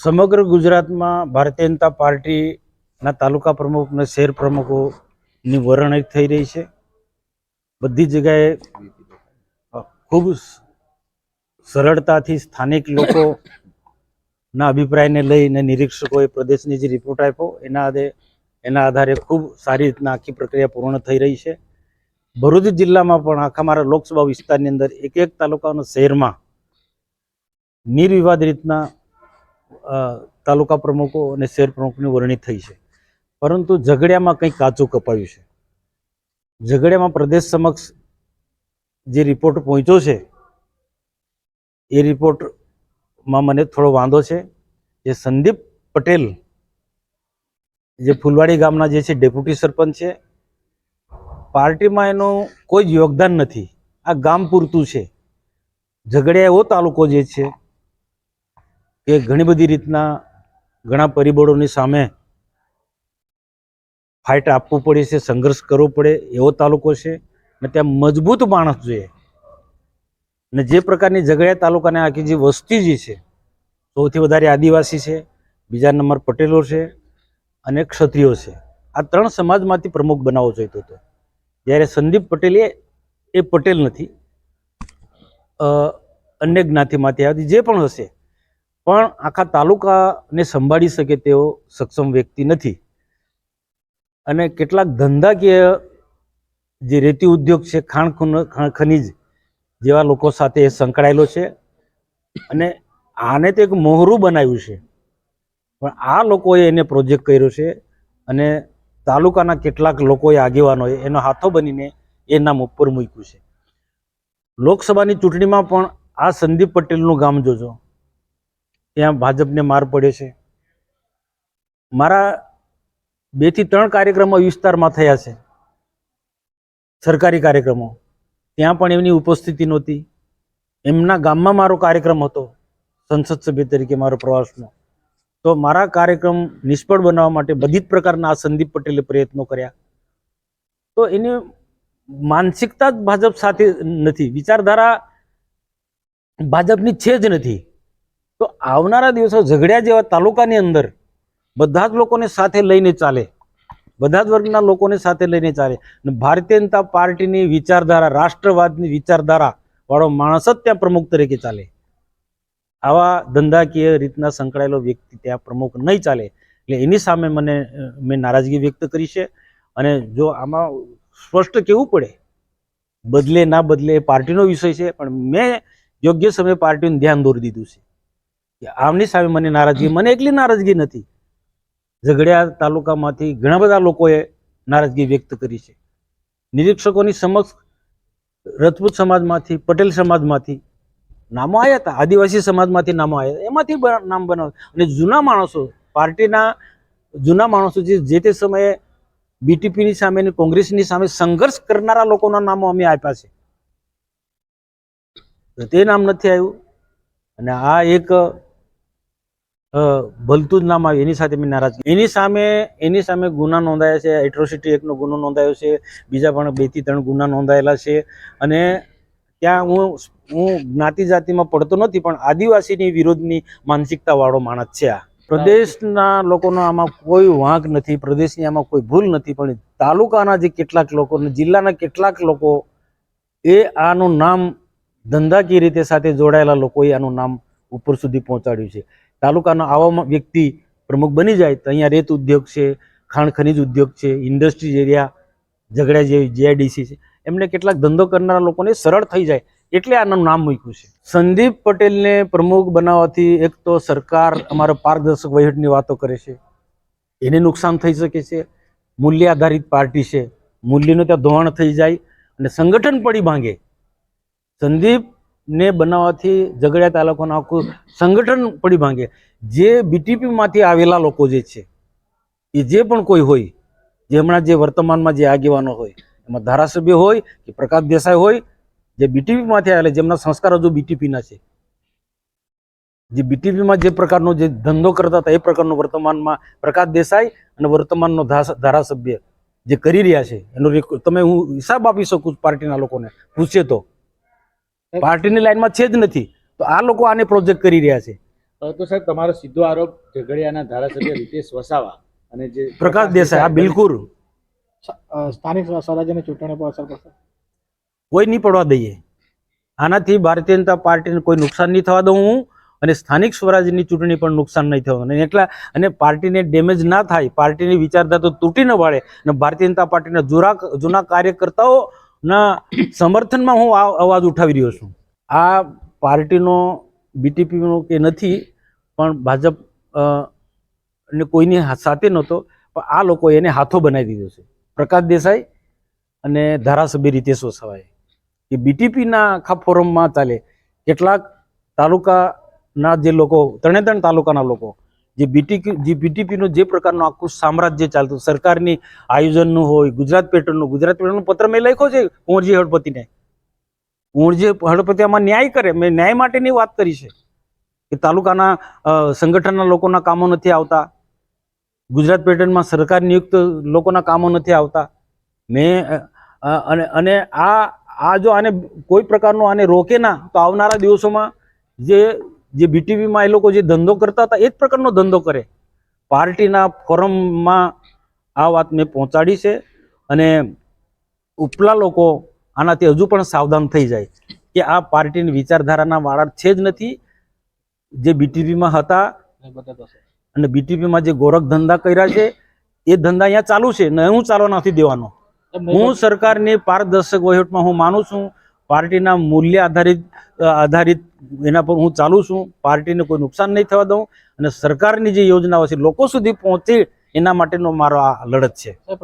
સમગ્ર ગુજરાતમાં ભારતીય જનતા પાર્ટીના તાલુકા પ્રમુખ અને શહેર પ્રમુખોની વરણી થઈ રહી છે. બધી જગ્યાએ ખૂબ સરળતાથી સ્થાનિક લોકોના અભિપ્રાયને લઈને નિરીક્ષકોએ પ્રદેશની જે રિપોર્ટ આપ્યો, એના આધે એના આધારે ખૂબ સારી રીતના આખી પ્રક્રિયા પૂર્ણ થઈ રહી છે. ભરૂચ જિલ્લામાં પણ આખા મારા લોકસભા વિસ્તારની અંદર એક એક તાલુકાના શહેરમાં નિર્વિવાદ રીતના તાલુકા પ્રમુખો અને શહેર પ્રમુખની વરણી થઈ છે. પરંતુ ઝઘડિયામાં કંઈક કાચું કપાયું છે? ઝઘડિયામાં પ્રદેશ સમક્ષ જે રિપોર્ટ પહોંચ્યો છે, એ રિપોર્ટમાં મને થોડો વાંધો છે. જે સંદીપ પટેલ, જે ફૂલવાડી ગામના જે છે ડેપ્યુટી સરપંચ છે, પાર્ટીમાં એનું કોઈ જ યોગદાન નથી. આ ગામ પૂરતું છે. ઝઘડિયા એવો તાલુકો જે છે કે ઘણી બધી રીતના ઘણા પરિબળોની સામે ફાઇટ આપવું પડે છે, સંઘર્ષ કરવો પડે એવો તાલુકો છે અને ત્યાં મજબૂત માણસ જોઈએ. અને જે પ્રકારની ઝઘડિયા તાલુકાની આખી જે વસ્તી જે છે, સૌથી વધારે આદિવાસી છે, બીજા નંબર પટેલો છે અને ક્ષત્રિયો છે. આ ત્રણ સમાજમાંથી પ્રમુખ બનાવવો જોઈતો હતો જ્યારે સંદીપ પટેલ એ પટેલ નથી અન્ય જ્ઞાતિમાંથી આવતી જે પણ હશે પણ આખા તાલુકાને સંભાળી શકે તેવો સક્ષમ વ્યક્તિ નથી. અને કેટલાક ધંધાકીય જે રેતી ઉદ્યોગ છે, ખાણ ખાણ ખનીજ જેવા લોકો સાથે એ સંકળાયેલો છે અને આને તો એક મોહરું બનાવ્યું છે. પણ આ લોકોએ એને પ્રોજેક્ટ કર્યો છે અને તાલુકાના કેટલાક લોકોએ આગેવાનોએ એનો હાથો બનીને એ નામ ઉપર મૂક્યું છે. લોકસભાની ચૂંટણીમાં પણ આ સંદીપ પટેલનું ગામ જોજો. ત્યાં ભાજપને માર પડે છે. મારા બેથી ત્રણ કાર્યક્રમો વિસ્તારમાં થયા છે. સરકારી કાર્યક્રમો. ત્યાં પણ એમની ઉપસ્થિતિ નહોતી. એમના ગામમાં મારો કાર્યક્રમ હતો, સંસદ સભ્ય તરીકે મારો પ્રવાસનો. તો મારા કાર્યક્રમ નિષ્ફળ બનાવવા માટે બધી જ પ્રકારના આ સંદીપ પટેલે પ્રયત્નો કર્યા. તો એની માનસિકતા જ ભાજપ સાથે નથી. વિચારધારા ભાજપની છે જ નથી. તો આવનારા દિવસો ઝઘડિયા જેવા તાલુકાની અંદર બધા જ લોકોને સાથે લઈને ચાલે. બધા જ વર્ગના લોકોને સાથે લઈને ચાલે. અને ભારતીય જનતા પાર્ટીની વિચારધારા, રાષ્ટ્રવાદની વિચારધારા વાળો માણસ જ ત્યાં પ્રમુખ તરીકે ચાલે. આવા ધંધાકીય રીતના સંકળાયેલો વ્યક્તિ ત્યાં પ્રમુખ નહીં ચાલે. એટલે એની સામે મને મેં નારાજગી વ્યક્ત કરી છે. અને જો આમાં સ્પષ્ટ કહેવું પડે, બદલે ના બદલે એ પાર્ટીનો વિષય છે, પણ મેં યોગ્ય સમયે પાર્ટીનું ધ્યાન દોરી દીધું છે. આમની સામે મને નારાજગી મને એકલી નારાજગી નથી. ઝઘડિયા તાલુકામાંથી ઘણા બધા લોકોએ નારાજગી વ્યક્ત કરી છે. નિરીક્ષકોની સમક્ષ રજપૂત સમાજમાંથી પટેલ સમાજમાંથી નામો આવ્યા હતા આદિવાસી સમાજમાંથી નામો આવ્યા. એમાંથી નામ બનાવ અને જૂના માણસો પાર્ટીના જૂના માણસો જે જે તે સમયે બીટીપીની સામે અને કોંગ્રેસની સામે સંઘર્ષ કરનારા લોકોના નામો અમે આપ્યા છે. તો નામ નથી આવ્યું. અને આ એક ભલતું જ નામ આવ્યું એની સાથે મેં નારાજ. એની સામે એની સામે ગુના નોંધાયા છે એટ્રોસિટી એકનો ગુનો નોંધાયો છે, બીજા પણ બેથી ત્રણ ગુના નોંધાયેલા છે. અને ત્યાં હું હું જ્ઞાતિ જાતિમાં પડતો નથી, પણ આદિવાસીની વિરોધની માનસિકતા વાળો માણસ છે આ. પ્રદેશના લોકોનો આમાં કોઈ વાંક નથી, પ્રદેશની આમાં કોઈ ભૂલ નથી, પણ તાલુકાના જે કેટલાક લોકો જિલ્લાના કેટલાક લોકો એ આનું નામ ધંધાકીય રીતે સાથે જોડાયેલા લોકોએ આનું નામ ઉપર સુધી પહોંચાડ્યું છે. તાલુકાનો આવો વ્યક્તિ પ્રમુખ બની જાય તો અહીંયા રેત ઉદ્યોગ છે, ખાણ ખનીજ ઉદ્યોગ છે, ઇન્ડસ્ટ્રીઝ એરિયા ઝઘડા જેવી જીઆઈડીસી છે. એમને કેટલાક ધંધો કરનારા લોકોને સરળ થઈ જાય એટલે આનું નામ મૂક્યું છે. સંદીપ પટેલને પ્રમુખ બનાવવાથી એક તો સરકાર અમારો પારદર્શક વહીવટની વાતો કરે છે. એને નુકસાન થઈ શકે છે. મૂલ્ય આધારિત પાર્ટી છે. મૂલ્યનું ત્યાં ધોવાણ થઈ જાય અને સંગઠન પડી ભાંગે. સંદીપને બનાવવાથી ઝઘડિયા તાલુકાનું આખું સંગઠન પડી ભાંગે. જે બીટીપીમાંથી આવેલા લોકો જે છે, એ જે પણ કોઈ હોય, જે હમણાં જે વર્તમાનમાં જે આગેવાનો હોય, એમાં ધારાસભ્ય હોય કે પ્રકાશ દેસાઈ હોય, જે બીટીપીમાંથી આવેલા, જેમના સંસ્કાર હજુ બીટીપીના છે. જે બીટીપીમાં જે પ્રકારનો જે ધંધો કરતા હતા, એ પ્રકારનો વર્તમાનમાં પ્રકાશ દેસાઈ અને વર્તમાનનો ધારાસભ્ય જે કરી રહ્યા છે, એનો તમે હું હિસાબ આપી શકું પાર્ટીના લોકોને, પૂછે તો. પાર્ટીની લાઈનમાં છે જ નથી. તો આ લોકો આને પ્રોજેક્ટ કરી રહ્યા છે. તો સાહેબ તમારો સીધો આરોપ ઝઘડિયાના ધારાસભ્ય રીતેશ વસાવા અને જે પ્રકાશ દેસાઈ આ બિલકુલ. સ્થાનિક સ્વરાજ્યની ચૂંટણી પર અસર પડશે. કોઈ નહીં પડવા દઈએ. આનાથી ભારતીય જનતા પાર્ટીને કોઈ નુકસાન નહીં થવા દઉં હું અને સ્થાનિક સ્વરાજ્યની ચૂંટણી પણ નુકસાન નહીં થવાનું અને એટલા અને પાર્ટીને ડેમેજ ના થાય પાર્ટીની વિચારધારા તો તૂટી ન પાડે અને ભારતીય જનતા પાર્ટીના જૂના જૂના કાર્યકર્તાઓના સમર્થનમાં હું આ અવાજ ઉઠાવી રહ્યો છું. આ પાર્ટીનો બીટીપીનો કે નથી, પણ ભાજપ ને કોઈની સાથે નહોતો, પણ આ લોકો એને હાથો બનાવી દીધો છે. પ્રકાશ દેસાઈ અને ધારાસભ્ય રીતેશ વસાવાએ. એ બીટીપીના આખા ફોરમમાં ચાલે. કેટલાક તાલુકાના જે લોકો, ત્રણે ત્રણ તાલુકાના લોકો જે બીટી જે બીટીપીનું જે પ્રકારનું આખું સામ્રાજ્ય ચાલતું સરકારની આયોજનનું હોય, ગુજરાત પેટ્રોલનું, ગુજરાત પેટ્રોલનો પત્ર મેં લખ્યો છે કુંવરજી હળપતિને. કુંવરજી હળપતિ આમાં ન્યાય કરે, મેં ન્યાય માટેની વાત કરી છે કે તાલુકાના સંગઠનના લોકોના કામો નથી આવતા, ગુજરાત પેટર્નમાં સરકાર નિયુક્ત લોકોના કામો નથી આવતા. મેં અને અને આ આ જો આને કોઈ પ્રકારનો આને રોકે ના, તો આવનારા દિવસોમાં જે જે બીટીવીમાં એ લોકો જે ધંધો કરતા હતા એ જ પ્રકારનો ધંધો કરે. પાર્ટીના ફોરમમાં આ વાત મેં પહોંચાડી છે અને ઉપલા લોકો આનાથી હજુ પણ સાવધાન થઈ જાય કે આ પાર્ટીની વિચારધારાના વાળા છે જ નથી. જે બીટીવીમાં હતા અને બીટીપીમાં જે ગોરખ ધંધા કર્યા છે એ ધંધા અહીંયા ચાલુ છે ને હું ચાલવા નથી દેવાનો. હું સરકારની પારદર્શક વહીવટમાં હું માનું છું પાર્ટીના મૂલ્ય આધારિત આધારિત એના પર હું ચાલુ છું. પાર્ટીને કોઈ નુકસાન નહીં થવા દઉં. અને સરકારની જે યોજનાઓ છે, લોકો સુધી પહોંચે એના માટેનો મારો આ લડત છે.